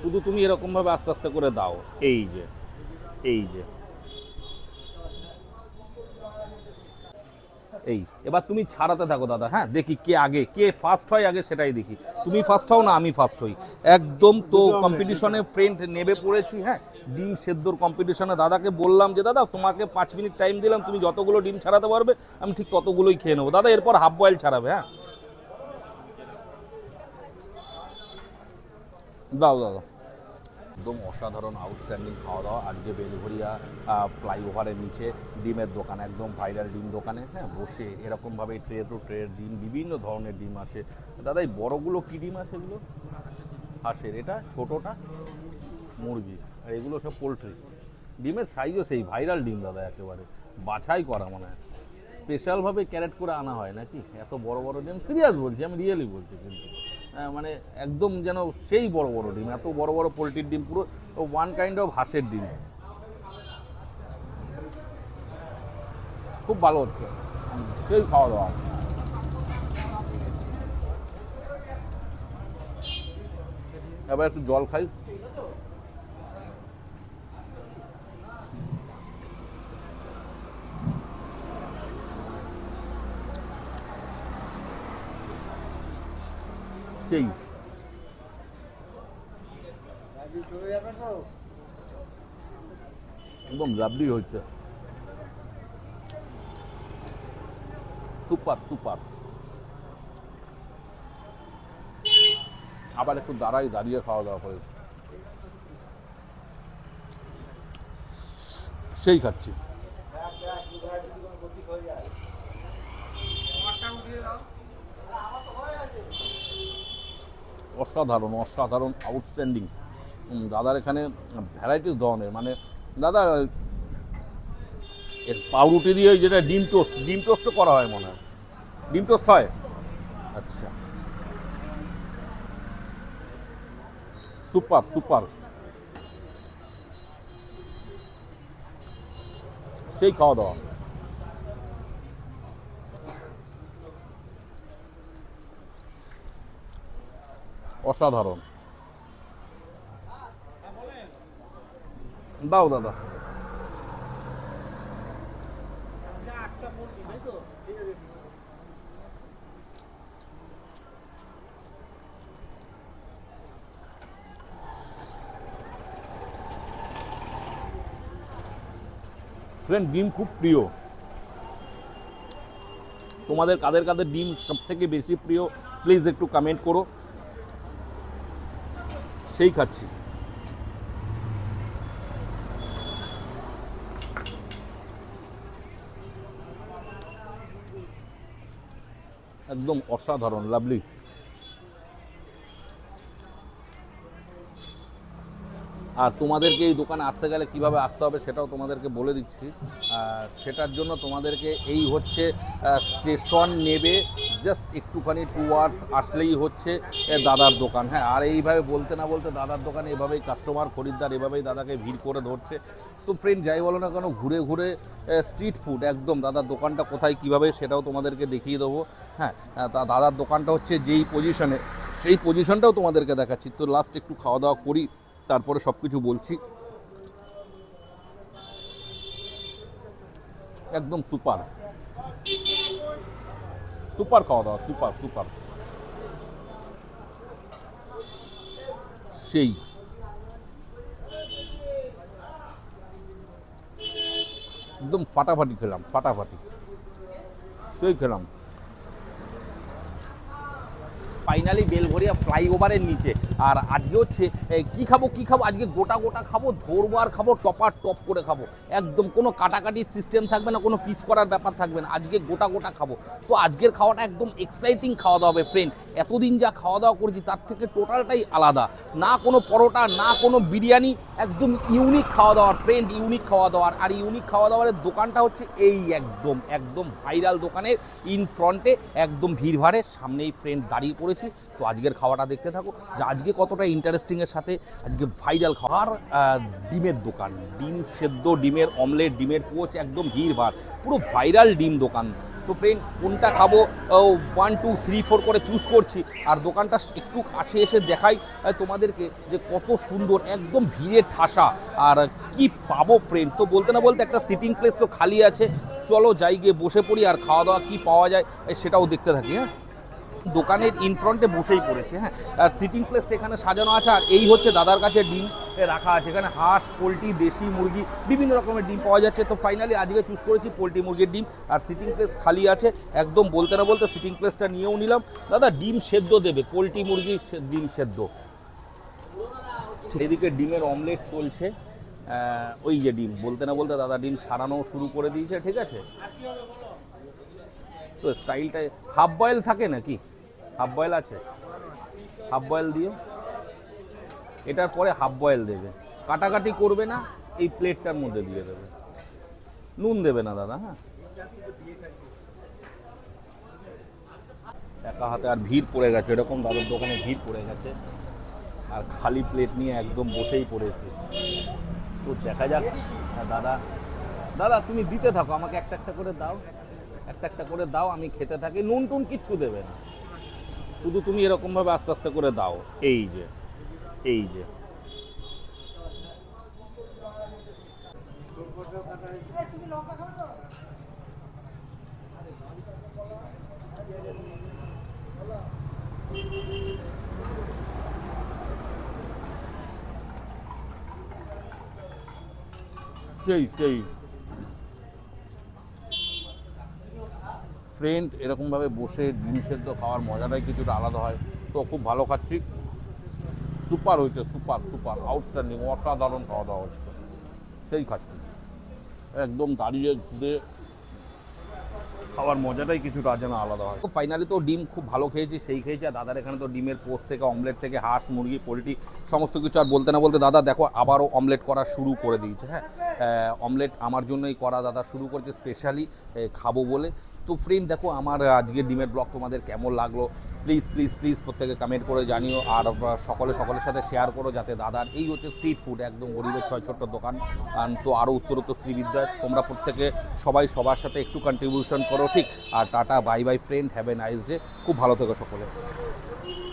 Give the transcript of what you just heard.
শুধু তুমি এরকমভাবে আস্তে আস্তে করে দাও। এই যে এই যে। এই এবার তুমি ছাড়াতে থাকো দাদা হ্যাঁ? দেখি কে আগে কে ফার্স্ট হয় আগে সেটাই দেখি। তুমি ফার্স্ট হও না আমি ফার্স্ট হই। একদম তো কম্পিটিশনে ফ্রেন্ড নেবে পড়েছি হ্যাঁ? ডিম সেদ্ধর কম্পিটিশনে দাদাকে বললাম যে দাদা তোমাকে পাঁচ মিনিট টাইম দিলাম তুমি যতগুলো ডিম ছাড়াতে পারবে আমি ঠিক ততগুলোই খেয়ে নেব। দাদা এরপর হাফ বয়েল ছাড়াবে হ্যাঁ? দাও দাদা একদম অসাধারণ আউটস্ট্যান্ডিং খাওয়া দাওয়া আজকে বেলঘরিয়া ফ্লাইওভারের নিচে ডিমের দোকান, একদম ভাইরাল ডিম দোকানে হ্যাঁ বসে এরকমভাবে ট্রে টু ট্রে ডিম, বিভিন্ন ধরনের ডিম আছে। দাদা, এই বড়গুলো কী ডিম আছে এগুলো? হাঁসের, এটা ছোটোটা? মুরগি, আর এগুলো সব পোলট্রি। ডিমের সাইজও সেই ভাইরাল ডিম দাদা, একেবারে। বাছাই করা মানে স্পেশালভাবে ক্যারেট করে আনা হয় নাকি? এত বড় বড় ডিম? সিরিয়াস বলছি, আমি রিয়েলি বলছি কিন্তু। মানে একদম যেন সেই বড় বড় ডিম, এত বড় বড় পোলট্রির ডিম, পুরো ওয়ান কাইন্ড অফ হাঁসের ডিম। খুব ভালো হচ্ছে। সেই খাওয়া দাওয়া। এবার একটু জল খাই। সেই। একদম লাভলি হয়েছে। Super super. আবার একটু দাঁড়াই, দাঁড়িয়ে খাওয়া দাওয়া করে। সেই খাচ্ছি। অসাধারণ অসাধারণ আউটস্ট্যান্ডিং দাদার এখানে ভ্যারাইটিস ধরনের মানে দাদা, এর পাউরুটি দিয়ে যেটা ডিম টোস্ট, ডিম টোস্টও করা হয় মনে হয়। ডিম টোস্ট হয়? আচ্ছা। Super super. সেই খাওয়া দাওয়া। অসাধারণ। দাও দাদা। ফ্রেন্ড ডিম খুব প্রিয়। তোমাদের কাদের কাদের ডিম সব থেকে বেশি প্রিয় প্লিজ একটু কমেন্ট করো। সেই খাচ্ছি। একদম অসাধারণ লাভলি। আর তোমাদেরকে এই দোকানে আসতে গেলে কীভাবে আসতে হবে সেটাও তোমাদেরকে বলে দিচ্ছি। সেটার জন্য তোমাদেরকে এই হচ্ছে স্টেশন নেবে। জাস্ট একটুখানি টু আওয়ার্স আসলেই হচ্ছে দাদার দোকান। হ্যাঁ আর এইভাবে বলতে না বলতে দাদার দোকানে এভাবেই কাস্টমার খরিদ্দার এভাবেই দাদাকে ভিড় করে ধরছে। তো ফ্রেন্ড যাই বলো না কেন, ঘুরে ঘুরে স্ট্রিট ফুড একদম দাদার দোকানটা কোথায়, কীভাবে, সেটাও তোমাদেরকে দেখিয়ে দেবো। হ্যাঁ তা দাদার দোকানটা হচ্ছে যেই পজিশনে সেই পজিশনটাও তোমাদেরকে দেখাচ্ছি। তো লাস্ট একটু খাওয়া দাওয়া করি। তারপরে সব কিছু বলছি। একদম সুপার। সুপার খাওয়া দাওয়া, সুপার সুপার। সেই। একদম ফাটাফাটি খেলাম, ফাটাফাটি। সেই খেলাম। ফাইনালি বেলঘরিয়া ফ্লাইওভারের নিচে। আর আজকে হচ্ছে কি খাব কি খাব? আজকে গোটা গোটা খাব ধরবো আর খাব, টপার টপ করে খাব। একদম কোনো কাটাকাটির সিস্টেম থাকবে না, কোনো পিস করার ব্যাপার থাকবে না। আজকে গোটা গোটা খাব। তো আজকের খাওয়াটা একদম এক্সাইটিং খাওয়া দাওয়া হবে ফ্রেন্ড এতদিন যা খাওয়া দাওয়া করেছি, তার থেকে টোটালটাই আলাদা। না কোনো পরোটা, না কোনো বিরিয়ানি, একদম ইউনিক খাওয়া দাওয়ার ফ্রেন্ড ইউনিক খাওয়া দাওয়ার। আর ইউনিক খাওয়া দাওয়ার দোকানটা হচ্ছে এই একদম একদম ভাইরাল দোকানের ইন ফ্রন্টে একদম ভিড়ভাড়ের সামনেই ফ্রেন্ড দাঁড়িয়ে পড়েছি। তো আজকের খাওয়াটা দেখতে থাকো। যে আজকে কতটা ইন্টারেস্টিংয়ের সাথে আজকে ভাইরাল খাওয়ার ডিমের দোকান। ডিম সেদ্ধ, ডিমের অমলেট ডিমের পোচ একদম ভিড় ভিড়ভাড় পুরো ভাইরাল ডিম দোকান। তো ফ্রেন্ড কোনটা খাব? ওয়ান টু থ্রি ফোর করে চুজ করছি। আর দোকানটা একটু কাছে এসে দেখাই তোমাদেরকে যে কত সুন্দর, একদম ভিড়ের ঠাসা। আর কি পাবো ফ্রেন্ড তো বলতে না বলতে একটা সিটিং প্লেস তো খালি আছে। চলো যাই গিয়ে বসে পড়ি, আর খাওয়া দাওয়া কি পাওয়া যায়, সেটাও দেখতে থাকি হ্যাঁ? দোকানের ইনফ্রন্টে বসেই পড়েছে হ্যাঁ। আর সিটিং প্লেসটা এখানে সাজানো আছে, আর এই হচ্ছে দাদার কাছে ডিম রাখা আছে। এখানে হাঁস, পোলট্রি, দেশি মুরগি, বিভিন্ন রকমের ডিম পাওয়া যাচ্ছে। তো ফাইনালি আজকে চুজ করেছি পোলট্রি মুরগির ডিম, আর সিটিং প্লেস খালি আছে। একদম বলতে না বলতে সিটিং প্লেসটা নিয়েও নিলাম। দাদা, ডিম সেদ্ধ দেবে, পোলট্রি মুরগি ডিম সেদ্ধ। এদিকে ডিমের অমলেট চলছে। ওই যে ডিম, বলতে না বলতে দাদা ডিম ছাড়ানো শুরু করে দিয়েছে, ঠিক আছে? তো স্টাইলটা হাফ বয়েল থাকে নাকি? হাফ বয়েল আছে। হাফ বয়েল দিও এটার পরে হাফ বয়েল দেবে। কাটাকাটি করবে না, এই প্লেটটার মধ্যে দিয়ে দেবে। নুন দেবে না, দাদা হ্যাঁ? একা হাতে আর ভিড় পড়ে গেছে। এরকম দাদার দোকানে ভিড় পড়ে গেছে। আর খালি প্লেট নিয়ে একদম বসেই পড়েছে। তো দেখা যাক আর দাদা। দাদা, তুমি দিতে থাকো। আমাকে একটা একটা করে দাও। একটা একটা করে দাও, আমি খেতে থাকি। নুন টুন কিচ্ছু দেবে না। শুধু তুমি এরকমভাবে আস্তে আস্তে করে দাও। এই যে এই যে। সেই সেই। ফ্রেন্ড এরকমভাবে বসে ডিম সেদ্ধ খাওয়ার মজাটাই কিছুটা আলাদা হয়। তো খুব ভালো খাচ্ছি। সুপার হয়েছে সুপার সুপার আউটস্ট্যান্ডিং অসাধারণ খাওয়া দাওয়া হচ্ছে। সেই খাচ্ছি। একদম দাঁড়িয়ে ঘুরে খাওয়ার মজাটাই কিছুটা যেন আলাদা হয়। তো ফাইনালি তো ডিম খুব ভালো খেয়েছি, সেই খেয়েছি। আর দাদার এখানে তো ডিমের পোস্ট থেকে অমলেট থেকে, হাঁস, মুরগি, পোলট্রি, সমস্ত কিছু আর বলতে না বলতে দাদা, দেখো, আবারও অমলেট করা শুরু করে দিয়েছে হ্যাঁ? অমলেট আমার জন্যই করা দাদা শুরু করেছে স্পেশালি খাব বলে। তো ফ্রেন্ড দেখো আমার আজকের ডিমের ব্লগ তোমাদের কেমন লাগল? প্লিজ প্লিজ প্লিজ প্রত্যেকে কমেন্ট করে জানিও আর সকলে সকলের সাথে শেয়ার করো যাতে দাদার এই হচ্ছে স্ট্রিট ফুড একদম গরিবের ছয় ছোট্ট দোকান তো আরও উত্তরোত্তর শ্রীবিদ্যাস তোমরা প্রত্যেকে সবাই সবার সাথে একটু কন্ট্রিবিউশন করো, ঠিক? আর tata bye bye friend have a nice day খুব ভালো থেকো সকলে।